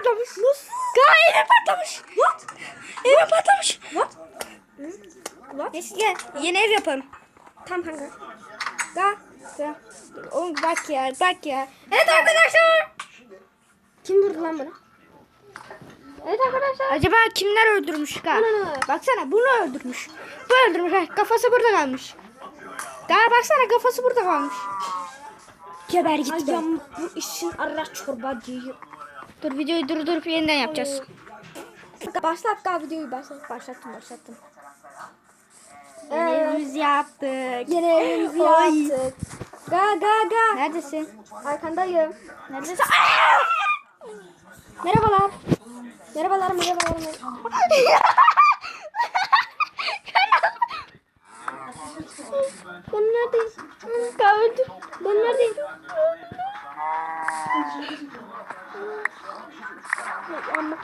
patlamış. Nasıl? Ga evim patlamış. What? Evim patlamış. What? What? Neyse gel. Yeni ev yapalım. Tam kanka. Ga. Ga. Oğlum bak ya bak ya. Evet arkadaşlar. Kim vurdu lan bana? Evet arkadaşlar. Acaba kimler öldürmüş ana. Baksana bunu öldürmüş. Bu öldürmüş. Ha, Kafası burada kalmış. Ga baksana kafası burada kalmış. Geber git Ay ya bu işin ara çorba değil. Dur videoyu durdurup yeniden yapacağız. Başlat daha videoyu başlat. Başlattım başlattım. Yeni Evet. evimizi yaptık. Yeni evimizi yaptık. Ga ga ga. Neredesin? Arkandayım. Neredesin? Merhabalar. Merhabalar merhabalar. merhabalar. Ben neredeyim? Ga öldüm. Ben neredeyim? Ama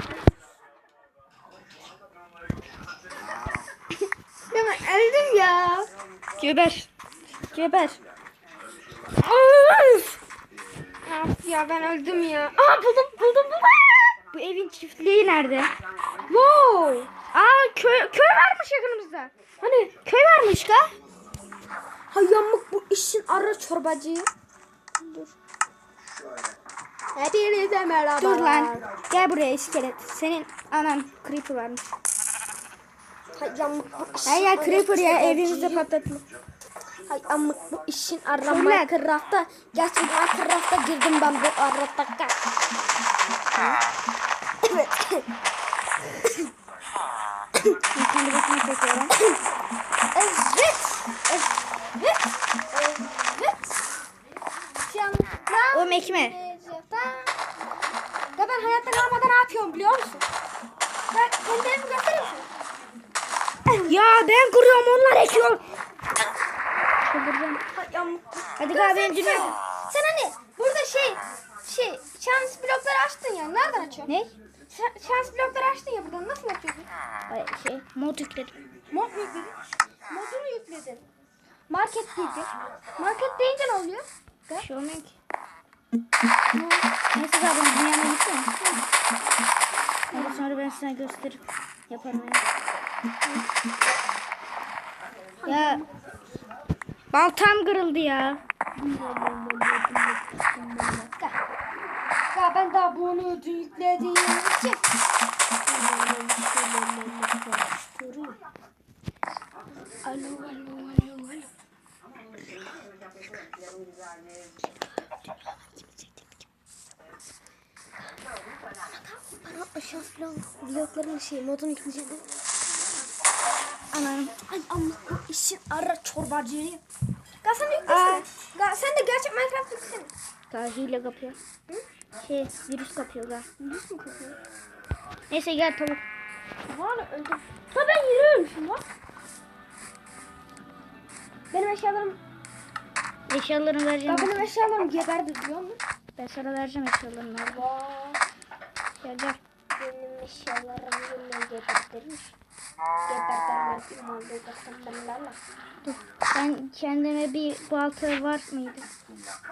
Ya ben öldüm ya. Geber. Geber. Of. Of ya ben öldüm ya. Aa buldum buldum buldum. Bu evin çiftliği nerede? Wow. Aa köy köy varmış yakınımızda. Hani köy varmış ka? ha yamuk bu işin ara çorbacı. Hepinize merhabalar. Dur lan. Gel buraya iskelet. Senin anan creeper varmış. Bu işin Hay ya creeper ya evimizde patlatma. Hay amık bu işin ara Fırlat. Minecraft'ta. Gerçek Minecraft'ta girdim ben bu arada. Evet. Kendi başıma çekiyorum. Evet. Evet. Evet. Oğlum ekme. Ya ben hayatta kalmadan ne yapıyorum biliyor musun? Ben kendi evimi gösterir misin? Ya ben kuruyorum onlar ekiyor. Çıldıracağım. Hadi sen- benim sen, cümle. sen hani burada şey şey şans blokları açtın ya. Nereden açıyorsun? Ne? Şa- şans blokları açtın ya buradan. Nasıl açıyorsun? Ay, Şey mod yükledim. Mod mu yükledin? Modunu yükledin. Market deyince. Market deyince ne oluyor? Bir şey olmuyor ki. Neyse zaten dünyana gitsene. Hadi sonra ben sana gösterip yaparım yani. Ya baltam kırıldı ya. Ya ben daha bunu yüklediğim için. Alo alo alo alo. Blok, blokların şey modunu yükleyeceğim. Anam. Ay amma bu işin ara çorbacı. Gel sen de yüklesene. Gel sen de gerçek Minecraft yüklesene. Daha hile kapıyor. Şey virüs kapıyor galiba. Yüz mü kokuyor? Neyse gel tavuk. Valla öldüm. Ha ben yürüyormuşum bak. Benim eşyalarım, Eşyalarını ya vereceğim. benim eşyalarım geberdi biliyor musun? Ben sana vereceğim eşyalarını. abi. Gel gel. Benim eşyalarımı yine gebertirmiş. Gebertirler kim kasanlarla. Dur. Ben kendime bir balta var mıydı?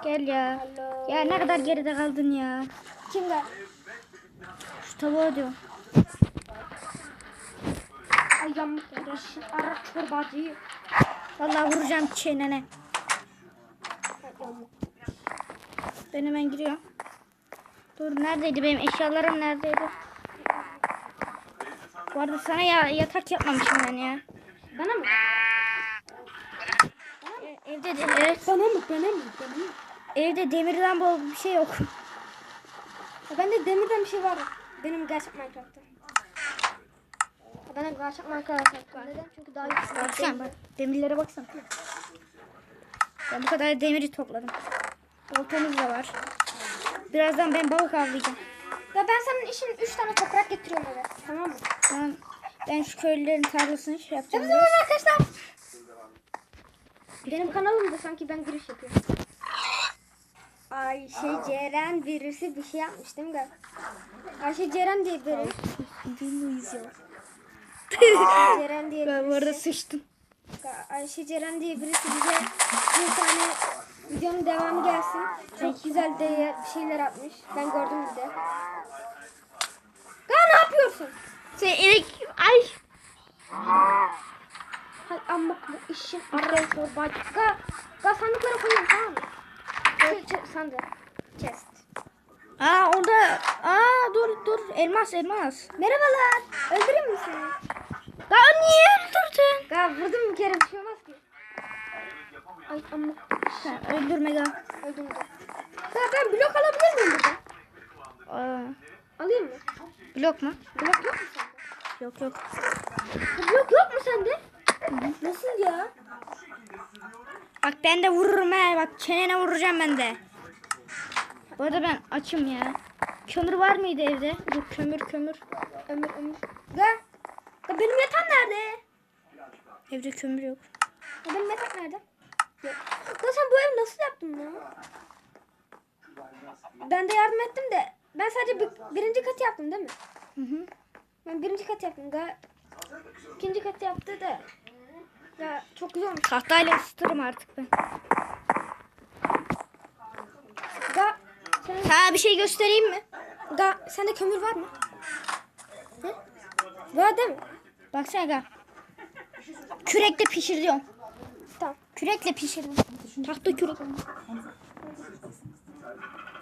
Gel ya. Alo. Ya ne kadar geride kaldın ya. Kim gel? Şu tavuğa diyorum. Ay yamuk işin ara çorbacı. Vallahi vuracağım çenene. Ben hemen giriyorum. Dur neredeydi benim eşyalarım neredeydi? Bu arada sana ya yatak yapmamışım ben ya. Bana mı? E, Evde de, evet, Bana mı? Bana mı? Bana mı? evde demirden bol bir şey yok. Ya bende demirden bir şey var. Benim gerçek Minecraft'ta. Benim gerçek Minecraft'ta. Neden? Çünkü daha yüksek. Baksana bak demirlere baksana. Ben bu kadar demiri topladım. Baltamız da var. Birazdan ben balık avlayacağım. Ya ben senin için 3 tane toprak getiriyorum eve. Tamam mı? Tamam. Ben şu köylülerin tarlasını şey yapacağım. Evet arkadaşlar. Benim kanalımda sanki ben giriş yapıyorum. Ay şey Ceren birisi bir şey yapmış değil mi? Ayşe Ceren diye biri. Bilmiyoruz ya. Ceren diye Ben bu arada birisi. sıçtım. Ayşe Ceren diye birisi bize bir tane videonun devamı gelsin. Çok güzel bir şeyler atmış. Ben gördüm bir de. yapıyorsun? Sen elek... Ay. Hay amma işin arası bak. Ga, ga sandıklara koyuyorum tamam mı? Şey, şey, sandık. Chest. Aa orada... Aa dur dur. Elmas elmas. Merhabalar. Öldüreyim mi seni? Ya niye öldürdün? Ga vurdum bir kere bir şey olmaz ki. Ay amma. Sen öldürme ya. Öldüm de. Ga ben blok alabilir miyim burada? Aa, Alayım mı? blok mu? Blok yok mu sende? Yok yok. Ha, Blok yok mu sende? Nasıl ya? Bak ben de vururum he. Bak çenene vuracağım ben de. Bu arada ben açım ya. Kömür var mıydı evde? Dur kömür kömür. Ömür ömür. Ga. Ga benim yatağım nerede? Evde kömür yok. Ga benim yatak nerede? Ga sen bu evi nasıl yaptın ya? Ben de yardım ettim de. Ben sadece bir, birinci katı yaptım değil mi? Hı hı. Ben birinci kat yaptım. Ga ikinci katı yaptı da. Ya çok güzel olmuş. Tahtayla ısıtırım artık ben. Ga sen, Sana bir şey göstereyim mi? Ga sende kömür var mı? Hı? Var değil mi? Baksana gel. Kürekle pişiriyorum. Kürekle pişirdim. Tahta kürek.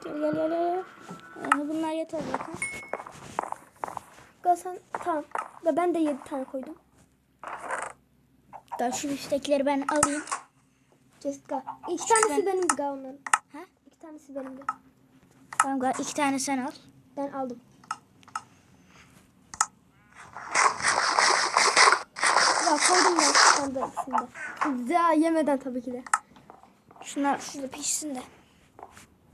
Gel gel gel. gel. Yani bunlar yeter zaten. Ga sen tamam. Ga ben de yedi tane koydum. Daha şu üsttekileri ben alayım. Ga. İki tanesi benimdi ga onların. Ha? İki tanesi benimdi. Tamam gel iki tane sen al. Ben aldım. Ya koydum ben sandığı ikisinde. Daha yemeden tabii ki de. Şunlar şurada pişsin de.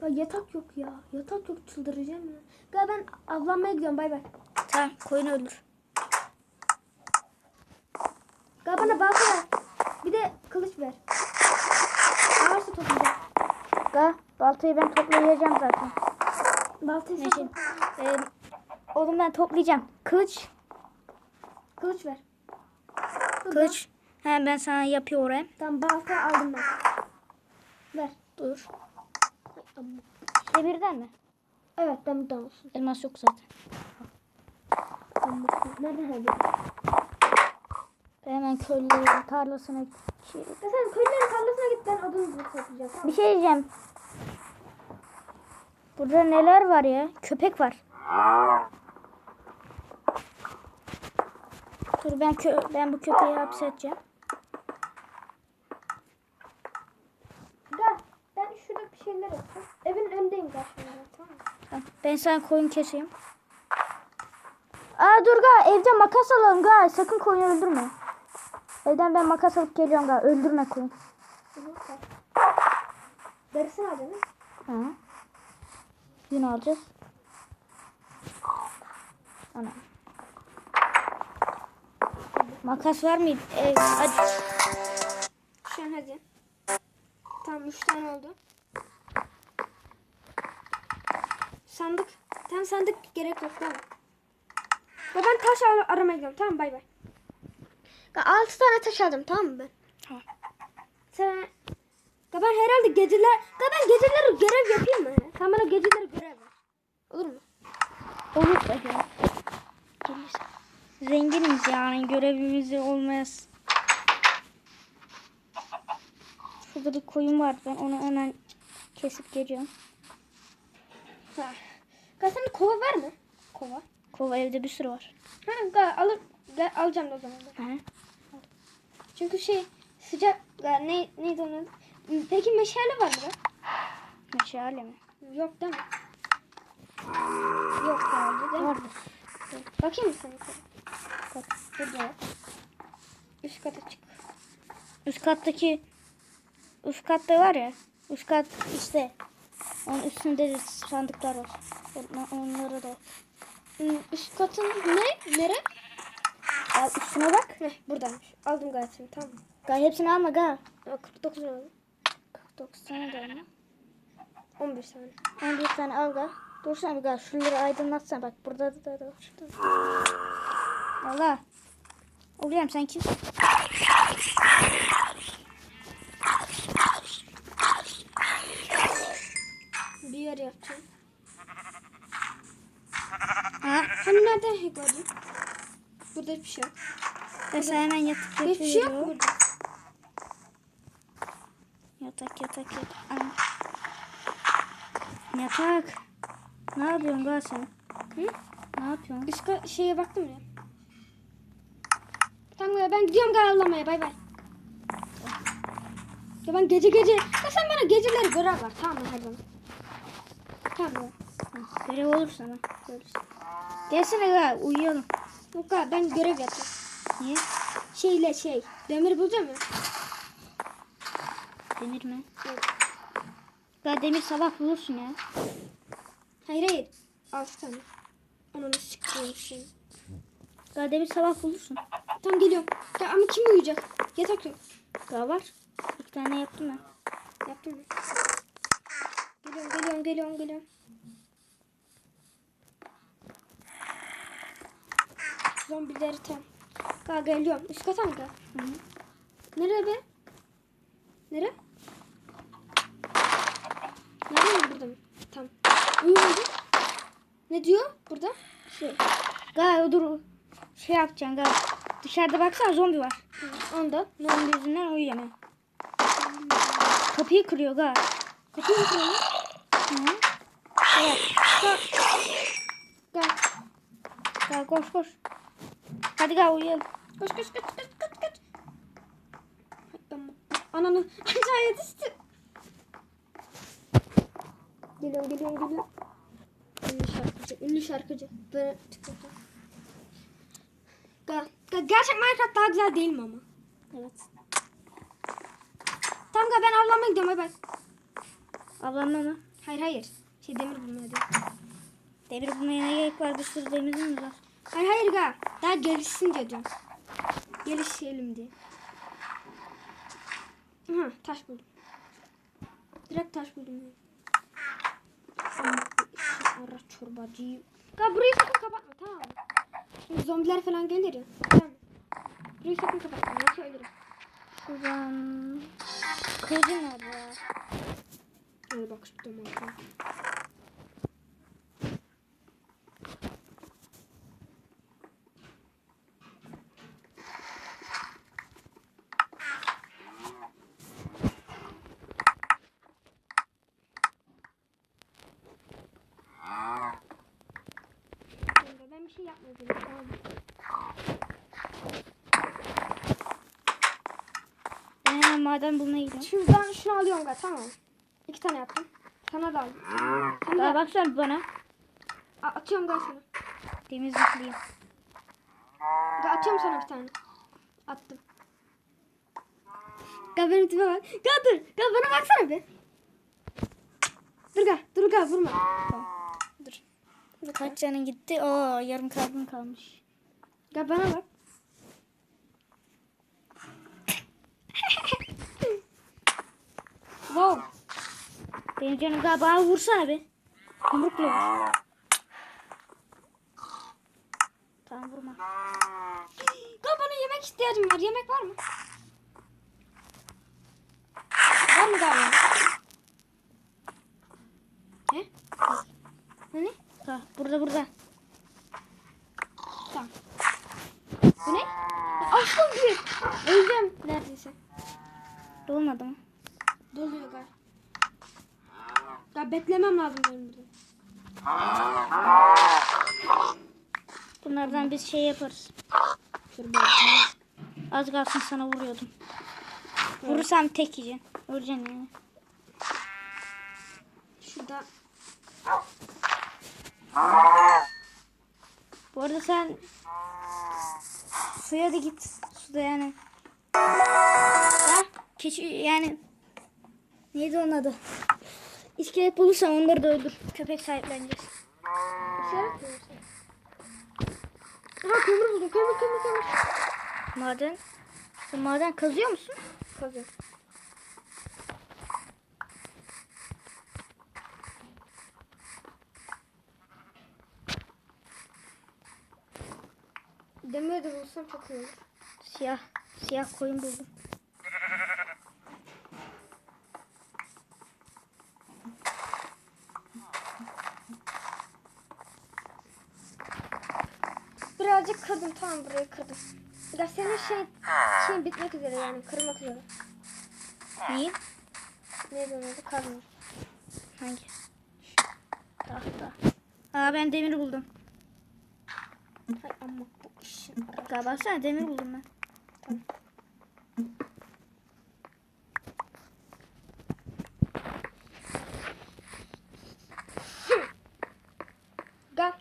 Ya yatak yok ya. Yatak yok çıldıracağım ya. Gel ben avlanmaya gidiyorum bay bay. Tamam koyun öldür. Gel bana balta ver. Bir de kılıç ver. Ağırsa toplayacağım. Gel baltayı ben toplayacağım zaten. Baltayı Ne sen şey? Ee, oğlum ben toplayacağım. Kılıç. Kılıç ver. Kılıç. He ben sana yapıyorum oraya. Tamam balta aldım ben. Ver. Dur. Demirden mi? Evet demirden olsun. Elmas yok zaten. Nereden aldın? Hemen köylülerin tarlasına Ya sen köylülerin tarlasına git ben odun toplayacağım. Tamam. Bir şey diyeceğim. Burada neler var ya? Köpek var. Dur ben kö ben bu köpeği hapsedeceğim. Gel. Ben şurada bir şeyler yapacağım. Evin önündeyim gel şimdi. Tamam mı? Tamam, Ben sana koyun keseyim. Aa dur ga evde makas alalım ga. Sakın koyunu öldürme. Evden ben makas alıp geliyorum ga. Öldürme koyun. Derisini mi? Hı. Yün alacağız. Ana. Makas var mıydı? Ee, hadi. Şu an hadi. Tamam 3 tane oldu. Sandık. Tamam sandık gerek yok tamam. Ya ben taş ar- aramaya gidiyorum tamam bay bay. 6 tane taş aldım tamam mı ben? Tamam. Sen ya ben herhalde geceler ya ben geceleri görev yapayım mı? Sen bana geceleri görev ver. Olur mu? Olur tabii. Gelirse. Zenginiz yani görevimizi olmaz. Şurada bir koyun var. Ben onu hemen kesip geliyorum. Ha. Sende kova var mı? Kova. Kova evde bir sürü var. Ha, ga, alır, ga, alacağım da o zaman. Hı. Çünkü şey sıcak ga, ne neydi onun? adı? Peki meşale var mı? Meşale mi? Yok değil mi? Yok herhalde değil mi? Vardır. Bakayım mı sana Bak burada. Üst kata çık. Üst kattaki üst katta var ya. Üst kat işte. Onun üstünde de sandıklar var. On- Onlara da. Hmm, Üst katın ne? Nere? Al üstüne bak. Heh, buradaymış. Aldım gayet şimdi tamam? Gal hepsini alma gal. Aa, 49 lira aldım. 49 tane de alma. 11 tane. 11 tane al gal. Dursana bir gal. Şunları aydınlatsana bak. Burada da, da, da var. Şurada. Allah. Oğlum sen kimsin? Bir yer yapacağım. Ha, Hani nerede hack vardı? Burada hiçbir şey yok. Mesela hemen yatıp Hiçbir şey yok yapıyorum. burada. Yatak yatak yatak. Ana. Yatak. Ne yapıyorsun gal sen? Hı? Ne yapıyorsun? Üst şeye baktım ya. Tamam ya ben gidiyorum garalamaya bay bay. Ya ben gece gece... Ya sen bana geceleri görev var tamam mı her zaman? Tamam ya. Görev olur sana. Görürsün. Gelsene gal uyuyalım. Yok ya ben görev yapacağım. Niye? Şeyle şey. Demir bulacağım ya. Demir mi? Evet. Gal demir sabah bulursun ya. Hayır hayır. Altı tane. Ananı siktiğim şey. Gal demir sabah bulursun. Tamam geliyorum. Ya ama kim uyuyacak? Yatak yok. Gal var. İki tane yaptım ben. Yaptın mı? Geliyorum geliyorum geliyorum geliyorum. Zombileri tam. Gal geliyorum. Üst kata mı. Nereye be? Nere? Nerede mi burada mı? Tamam. Uyumadı. Ne diyor burada? Şey. Gal dur. Şey yapacaksın gal. Dışarıda baksana zombi var. Onda. Zombi yüzünden uyuyamıyor. Kapıyı kırıyor gal. Kapıyı kırıyor? Evet. Gel. Gel. Gal koş koş. Hadi gal uyuyalım. Koş koş koş koş koş koş. Ananı aşağıya düştü. Geliyorum geliyorum geliyorum. Ünlü şarkıcı, ünlü şarkıcı. Böyle TikTok'ta. Gerçek Minecraft daha güzel değil mi ama? Evet. Tamam ben avlanmaya gidiyorum bay bay. Ablamla mı? Hayır hayır. Şey demir bulmaya diyor. Demir bulmaya ne gerek var? Bir sürü demirimiz var. Hayır hayır gel. Daha gelişsin diye diyorum. Gelişelim diye. Aha taş buldum. Direkt taş buldum. Ara çorbacıyım. Gel burayı sakın kapatma tamam mı? Şimdi zombiler falan gelir ya. Tamam. Burayı sakın kapatma. Yoksa ölürüm. Şuradan... Kılıcı nerede ya? Hadi bak şu domatesi. Ben bir şey hemen maden bulmaya gidiyorum. Şuradan şunu alıyorum ben tamam. İki tane yaptım. Sana da aldım. Sana Daha da baksana bana. A- atıyorum gel sana. Temizlikliyim. Gel atıyorum sana bir tane. Attım. Gel benim tipe bak. Gel dur. Gel bana baksana bir. Dur gel. Dur gel vurma. Tamam. Kaç canın gitti? Oo yarım kalbim kalmış. Gel bana bak. wow. Benim canım galiba vursana bir. Yumrukla vur. Tamam vurma. Gel bana yemek ihtiyacım var. Yemek var mı? Var mı galiba? Ne? Ne? Ha, burada burada. Tamam. Bu ne? Açtım bir. Öleceğim neredeyse. Dolmadı mı? Doluyor galiba. Ya beklemem lazım benim burada. Bunlardan biz şey yaparız. Az kalsın sana vuruyordum. Vurursam tek yiyeceksin. Öleceksin yani. Şurada. Bu arada sen suya da git. Suda yani. Ha? Keçi yani neydi onun adı? İskelet bulursan onları da öldür. Köpek sahipleneceğiz. İşaret mi? Aha kömür buldum. Kömür kömür kömür. Maden. Sen maden kazıyor musun? Kazıyorum. Demir de bulsam çok iyi olur. Siyah. Siyah koyun buldum. birazcık kırdım tamam burayı kırdım. Ya senin şey, şey bitmek üzere yani kırmak üzere. Neyi? Neydi onun adı? Kazma. Hangi? Tahta. Aa ben demir buldum. Hay amma bu Galiba baksana demir buldum ben. Gel.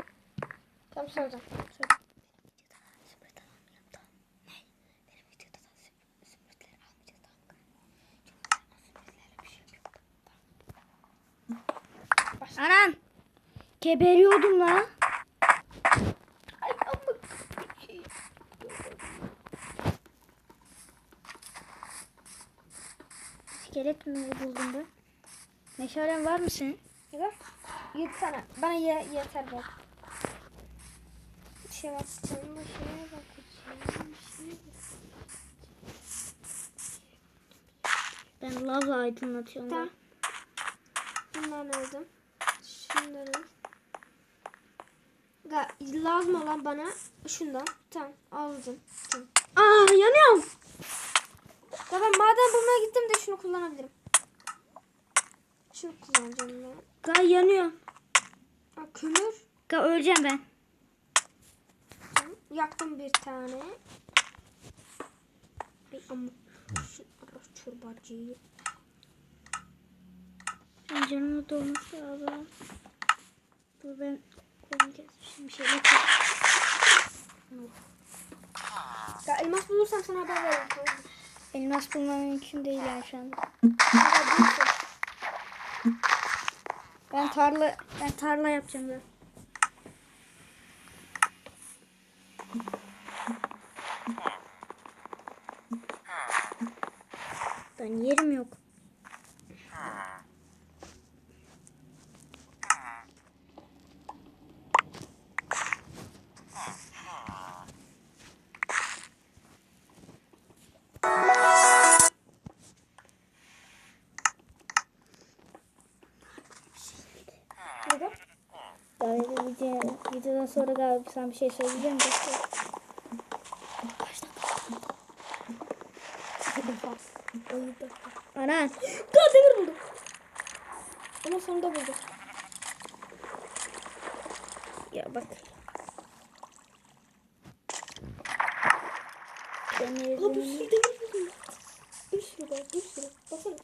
Tamam soracağım. Sor. Anan! Geberiyordum la. Ay amma. Mi buldum ben? Meşalen var mı senin? Yedi tane. Bana ye yeter bak. Şeye bakacağım. Şeye bakacağım. Şeye Ben lavla aydınlatıyorum. Tamam. Bunları aldım. Şunları. Ga lazım olan bana şundan. Tamam aldım. Tamam. Aa yanıyorum. Ya ben maden bulmaya gittim de şunu kullanabilirim. Şunu kullanacağım ben. Ga yanıyor. Aa, kömür. Ga öleceğim ben. Yaktım bir tane. Ay ama şu çorbacıyı. Ben canımı dolmuş lazım. Dur ben kolum kesmişim bir şeyler kes. Ya elmas bulursam sana haber veririm. Elmas bulmam mümkün değil yani şu anda. Ben tarla ben tarla yapacağım ben. Ben yerim yok. Galiba video, videodan sonra galiba sana bir şey söyleyeceğim. Anan. Daha demir buldum. Ama sonunda buldum. Ya bak. Demir. sürü demir buldum. Bir sürü var, bir sürü. Baksana.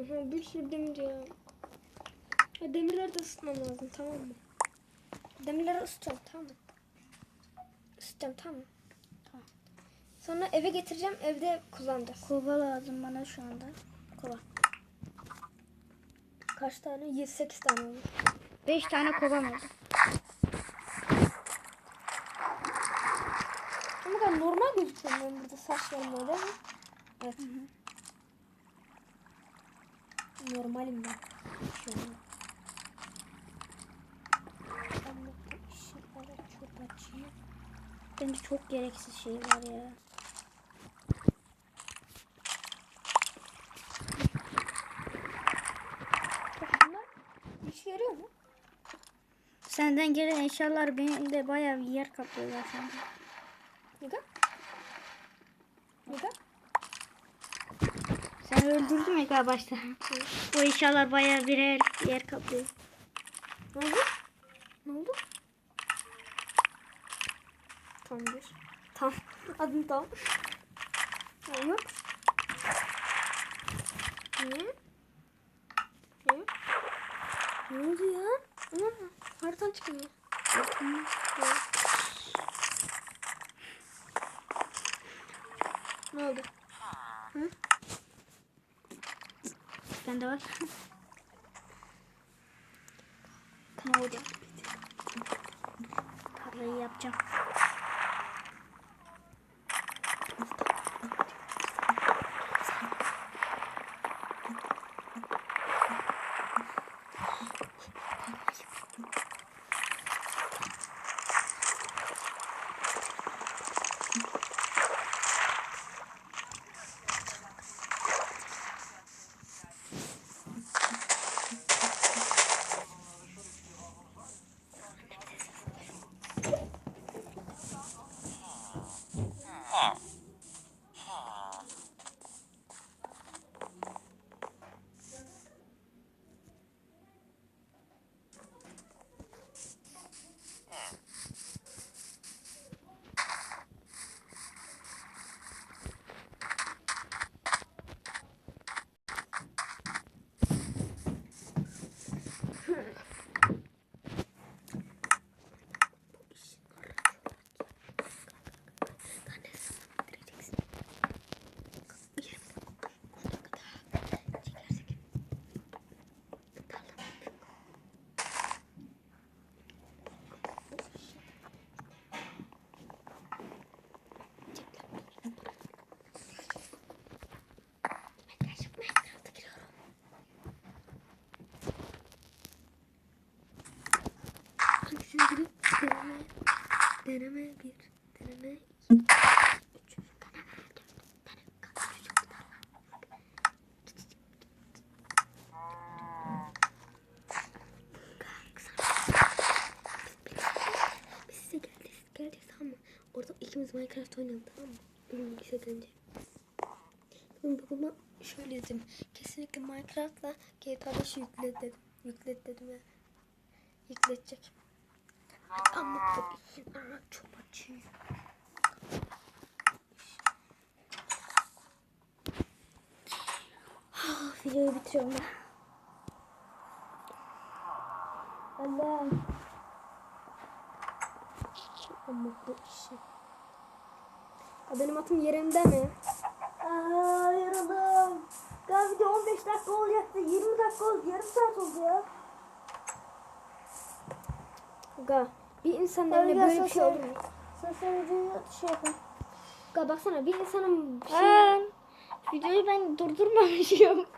Aha, bir sürü demir ya. Demirleri de ısıtmam lazım tamam mı? Demirleri ısıtıyorum tamam mı? Isıtıyorum tamam mı? Tamam. Sonra eve getireceğim evde kullanacağız. Kova lazım bana şu anda. Kova. Kaç tane? 7-8 tane oldu. 5 tane kovam oldu. Ama ben normal gözüküyorum ben burada saçlarım böyle mi? Evet. Normalim ben. Şu an. Ben de işi ara çorbacıyım. Bence çok gereksiz şey var ya. Bunlar işe yarıyor mu? Senden gelen eşyalar benim de bayağı bir yer anda. Neden? Neden? Mü galiba başta? Bu eşyalar bayağı bir yer, kaplıyor. Ne oldu? Ne oldu? Tam bir. Tam. Adım tam. Ne yok? Ne? Ne? Ne oldu ya? Aman haritan çıkmıyor. Ne oldu? Hı? Bende var. ne oldu? Tarlayı yapacağım. Deneme bir. Deneme iki. Geldik, tamam mı? Orada ikimiz Minecraft oynayalım tamam mı? Benim lise dönünce. Ben şöyle dedim. Kesinlikle Minecraft'la GTA 5'i yüklet dedim. Yüklet dedim ya. Yükletecek. Ama bu işin ara çok açıyor. Ah, Videoyu bitiriyorum ben. Allah. Ama bu işi. Ya benim atım yerimde mi? Aa yoruldum. Galiba video 15 dakika olacaktı. 20 dakika oldu. Yarım saat oldu ya. Ga bir insanın evinde böyle bir şey olur mu? Videoyu şey yapın. Ga baksana bir insanın şey... Ben videoyu ben durdurmamışım.